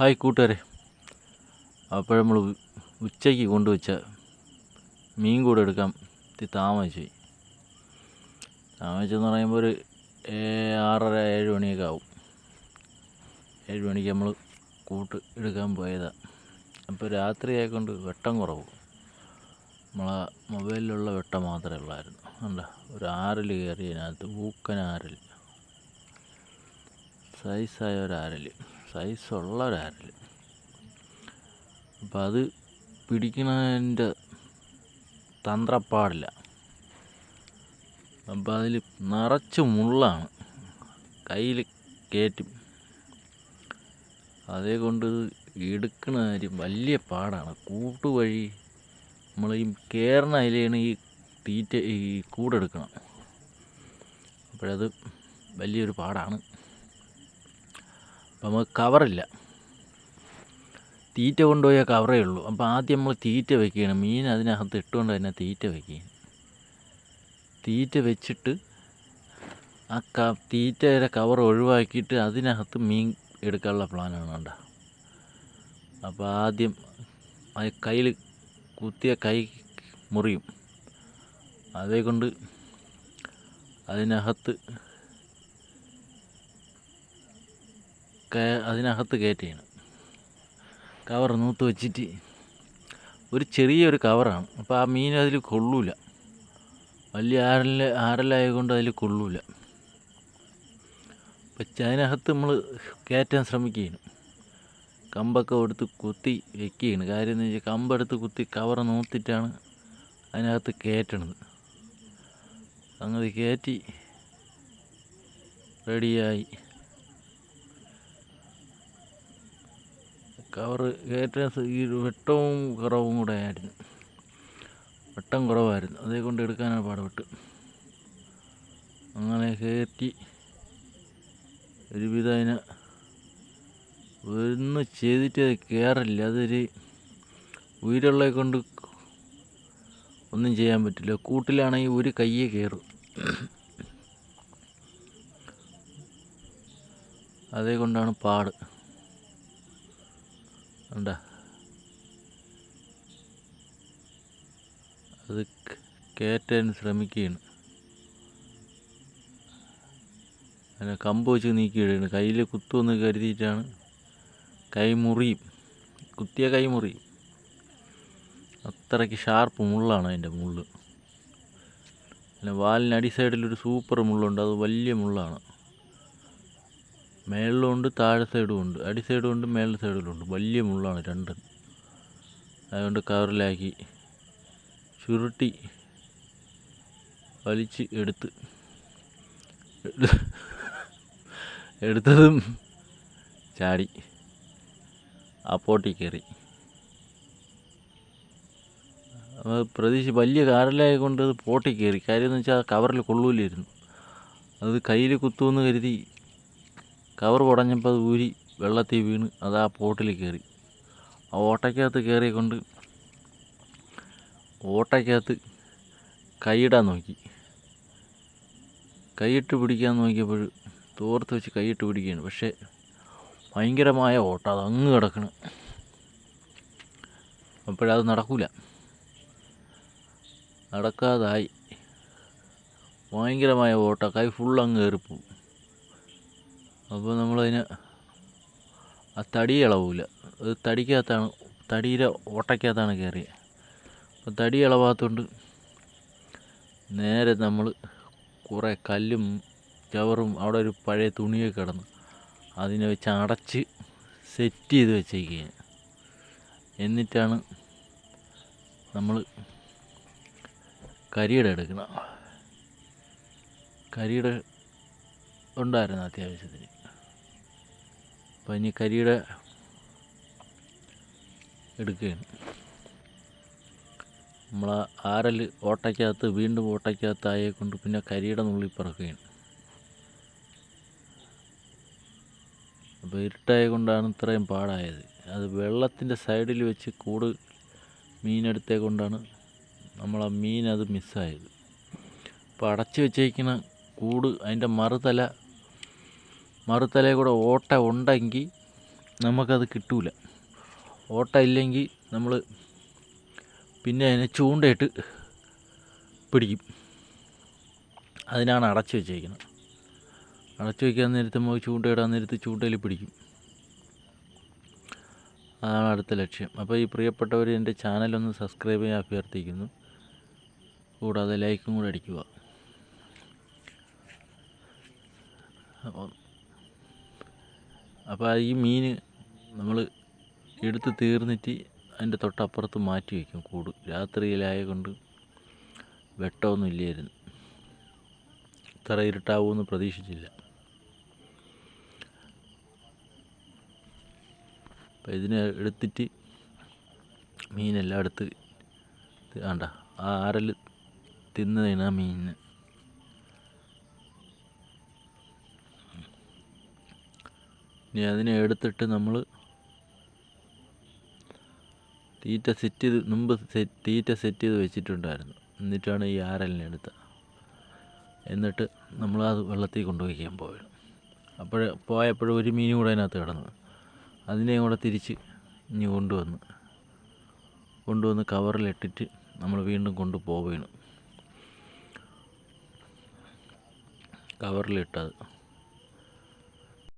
Hi കൂട്ടുകാരെ. അപ്പോൾ നമ്മൾ ഉച്ചയ്ക്ക് കൊണ്ടുവച്ച മീൻ കൂടെ എടുക്കാൻ ഇത്തിരി താമസിച്ചു. താമസിച്ചെന്ന് പറയുമ്പോൾ ഒരു ആറര ഏഴ് മണിയൊക്കെ ആവും. ഏഴ് മണിക്ക് നമ്മൾ കൂട്ട് എടുക്കാൻ പോയതാണ് അപ്പോൾ രാത്രി ആയിക്കൊണ്ട് വെട്ടം കുറവ്. നമ്മളെ മൊബൈലിലുള്ള വെട്ടം മാത്രമേ ഉള്ളായിരുന്നു. അല്ല ഒരു ആറിൽ കയറി അതിനകത്ത് ഊക്കൻ ആറിൽ സൈസായ ഒരു ആരൽ സൈസുള്ള ഒരു ആരൽ അപ്പം അത് പിടിക്കണതിന്റെ തന്ത്രപ്പാടില്ല. അപ്പം അതിൽ നിറച്ച് മുള്ളാണ്. കയ്യിൽ കയറ്റും. അതേ കൊണ്ട് എടുക്കണ കാര്യം വലിയ പാടാണ്. കൂട്ടുവഴി നമ്മൾ ഈ കയറുന്ന അതിലാണ് ഈ തീറ്റ ഈ കൂടെടുക്കണം അപ്പോഴത് വലിയൊരു പാടാണ്. അപ്പം നമുക്ക് കവറില്ല തീറ്റ കൊണ്ടുപോയാൽ കവറേ ഉള്ളൂ. അപ്പോൾ ആദ്യം നമ്മൾ തീറ്റ വെക്കുകയാണ്. മീൻ അതിനകത്ത് ഇട്ടുകൊണ്ട് തന്നെ തീറ്റ വെക്കുകയാണ്. തീറ്റ വെച്ചിട്ട് ആ ക തീറ്റയുടെ കവർ ഒഴിവാക്കിയിട്ട് അതിനകത്ത് മീൻ എടുക്കാനുള്ള പ്ലാനാണ് വേണ്ട അപ്പോൾ ആദ്യം അത് കയ്യിൽ കുത്തിയ കൈ മുറിയും. അതേ കൊണ്ട് അതിനകത്ത് കേ- അതിനകത്ത് കയറ്റിയാണ്. കവർ നൂത്ത് വെച്ചിട്ട് ഒരു ചെറിയൊരു കവറാണ്. അപ്പോൾ ആ മീൻ അതിൽ കൊള്ളൂല. വലിയ ആരല ആരലായതുകൊണ്ട് അതിൽ കൊള്ളൂല. പക്ഷെ അതിനകത്ത് നമ്മൾ കയറ്റാൻ ശ്രമിക്കുകയാണ് കമ്പൊക്കെ എടുത്ത് കുത്തി വെക്കുകയാണ് കാര്യം എന്ന് വെച്ചാൽ കമ്പെടുത്ത് കുത്തി കവർ നൂത്തിട്ടാണ് അതിനകത്ത് കയറ്റണത്. അങ്ങനെ കയറ്റി റെഡിയായി. കവർ കയറ്റ ഈ വെട്ടവും കുറവും കൂടെ ആയിരുന്നു. വെട്ടം കുറവായിരുന്നു. അതേ കൊണ്ട് എടുക്കാനാണ് പാടുപെട്ട്. അങ്ങനെ കയറ്റി ഒരുവിധം അതിനെ ഒന്ന് ചെയ്തിട്ട് അത് കയറില്ല അതൊരു ഉയരുള്ള കൊണ്ട് ഒന്നും ചെയ്യാൻ പറ്റില്ല. കൂട്ടിലാണെങ്കിൽ ഒരു കയ്യെ കയറും അതേ കൊണ്ടാണ് പാട് കണ്ട അത് ക- കയറ്റാൻ ശ്രമിക്കുകയാണ്. അല്ല കമ്പ് വെച്ച് നീക്കിയിടുകയാണ്. കയ്യിൽ കുത്തുമെന്ന് കരുതിയിട്ടാണ് കൈ മുറിയും. കുത്തിയ കൈ മുറിയും. അത്രയ്ക്ക് ഷാർപ്പ് മുള്ളാണ് അതിന്റെ മുള്ള്. പിന്നെ വാലിന് അടി സൈഡിലൊരു സൂപ്പർ മുള്ളുണ്ട്. അത് വലിയ മുള്ളാണ്. മേളിലുണ്ട് താഴെ സൈഡും ഉണ്ട്. അടി സൈഡും ഉണ്ട് മേളിൽ സൈഡിലും ഉണ്ട്. വലിയ മുള്ളാണ് രണ്ടും. അതുകൊണ്ട് കവറിലാക്കി ചുരുട്ടി വലിച്ച് എടുത്ത്. എടുത്തതും ചാടി. അപ്പോട്ടി പോട്ടി കയറി. പ്രതീക്ഷിച്ച് പ്രതീക്ഷ വലിയ കാറിലായി കൊണ്ട് അത് പോട്ടി കയറി. കാര്യം എന്ന് വെച്ചാൽ കവറിൽ കൊള്ളൂലായിരുന്നു. അത് കയ്യിൽ കുത്തുമെന്ന് കരുതി കവർ പൊടഞ്ഞപ്പോൾ അത് ഊരി വെള്ളത്തിൽ വീണ് അത് ആ പോട്ടിൽ കയറി. ആ ഓട്ടയ്ക്കകത്ത് കയറിയ കൊണ്ട് ഓട്ടയ്ക്കകത്ത് കൈയിടാൻ നോക്കി. കൈയിട്ട് പിടിക്കാൻ നോക്കിയപ്പോൾ തോർത്ത് വെച്ച് കൈയിട്ട് പിടിക്കുകയാണ്. പക്ഷേ ഭയങ്കരമായ ഓട്ടം. അത് അങ്ങ് കിടക്കണം. അപ്പോഴത് നടക്കൂല. നടക്കാതായി. ഭയങ്കരമായ ഓട്ട. കൈ ഫുൾ അങ്ങ് കയറിപ്പോവും. അപ്പോൾ നമ്മളതിന് ആ തടി ഇളവില്ല അത് തടിക്കകത്താണ് തടിയിലെ ഓട്ടയ്ക്കകത്താണ് കയറിയത് അപ്പോൾ തടി ഇളവാത്തതുകൊണ്ട് നേരെ നമ്മൾ കുറേ കല്ലും ചവറും അവിടെ ഒരു പഴയ തുണിയൊക്കെ കിടന്നു. അതിനെ വെച്ച് അടച്ച് സെറ്റ് ചെയ്ത് വെച്ചേക്കുകയാണ്. എന്നിട്ടാണ് നമ്മൾ കരിയുടെ എടുക്കണം. കരിയുടെ ഉണ്ടായിരുന്നു അത്യാവശ്യത്തിന്. അപ്പം ഇനി കരിയുടെ എടുക്കുകയാണ്. നമ്മൾ ആരൽ ഓട്ടയ്ക്കകത്ത് വീണ്ടും ഓട്ടയ്ക്കകത്ത് ആയിക്കൊണ്ട് പിന്നെ കരിയുടെ നുള്ളിൽ പറക്കുകയാണ്. അപ്പോൾ ഇരുട്ടായ കൊണ്ടാണ് ഇത്രയും പാടായത്. അത് വെള്ളത്തിന്റെ സൈഡിൽ വെച്ച് കൂട് മീനെടുത്തേ കൊണ്ടാണ് നമ്മൾ ആ മീൻ അത് മിസ്സായത്. അപ്പോൾ അടച്ച് വെച്ചേക്കുന്ന കൂട് അതിന്റെ മറുതല മറുതലയിൽ കൂടെ ഓട്ട ഉണ്ടെങ്കിൽ നമുക്കത് കിട്ടൂല. ഓട്ട ഇല്ലെങ്കിൽ നമ്മൾ പിന്നെ അതിനെ ചൂണ്ടയിട്ട് പിടിക്കും. അതിനാണ് അടച്ചു വെച്ചേക്കുന്നത്. അടച്ചു വയ്ക്കാൻ നേരത്ത് നമുക്ക് ചൂണ്ടയിടാൻ നേരത്ത് ചൂണ്ടയിൽ പിടിക്കും. അതാണ് അടുത്ത ലക്ഷ്യം. അപ്പോൾ ഈ പ്രിയപ്പെട്ടവർ എന്റെ ചാനലൊന്ന് സബ്സ്ക്രൈബ് ചെയ്യാൻ അഭ്യർത്ഥിക്കുന്നു. കൂടാതെ ലൈക്കും കൂടെ അടിക്കുക. അപ്പോൾ ഈ മീൻ നമ്മൾ എടുത്ത് തീർന്നിട്ട് അതിന്റെ തൊട്ടപ്പുറത്ത് മാറ്റി വയ്ക്കും കൂട്. രാത്രിയിലായ കൊണ്ട് വെട്ടമൊന്നും ഇല്ലായിരുന്നു. ഇത്ര ഇരുട്ടാവുമെന്ന് പ്രതീക്ഷിച്ചില്ല. അപ്പം ഇതിനെ എടുത്തിട്ട് മീനെല്ലാം എടുത്ത് വേണ്ട ആ ആരൽ തിന്നതാണ് ആ മീനിന്. ഇനി അതിനെ എടുത്തിട്ട് നമ്മൾ തീറ്റ സെറ്റ് ചെയ്ത് മുമ്പ് സെറ്റ് തീറ്റ സെറ്റ് ചെയ്ത് വെച്ചിട്ടുണ്ടായിരുന്നു. എന്നിട്ടാണ് ഈ ആരലിനെ എടുത്തത്. എന്നിട്ട് നമ്മൾ അത് വെള്ളത്തിൽ കൊണ്ടുപോയിക്കാൻ പോയത്. അപ്പോൾ പോയപ്പോഴും ഒരു മീനും കൂടെ അതിനകത്ത് കിടന്നു. അതിനെയും കൂടെ തിരിച്ച് ഇനി കൊണ്ടുവന്ന് കൊണ്ടുവന്ന് കവറിലിട്ടിട്ട് നമ്മൾ വീണ്ടും കൊണ്ടുപോവുകയാണ് കവറിലിട്ടത്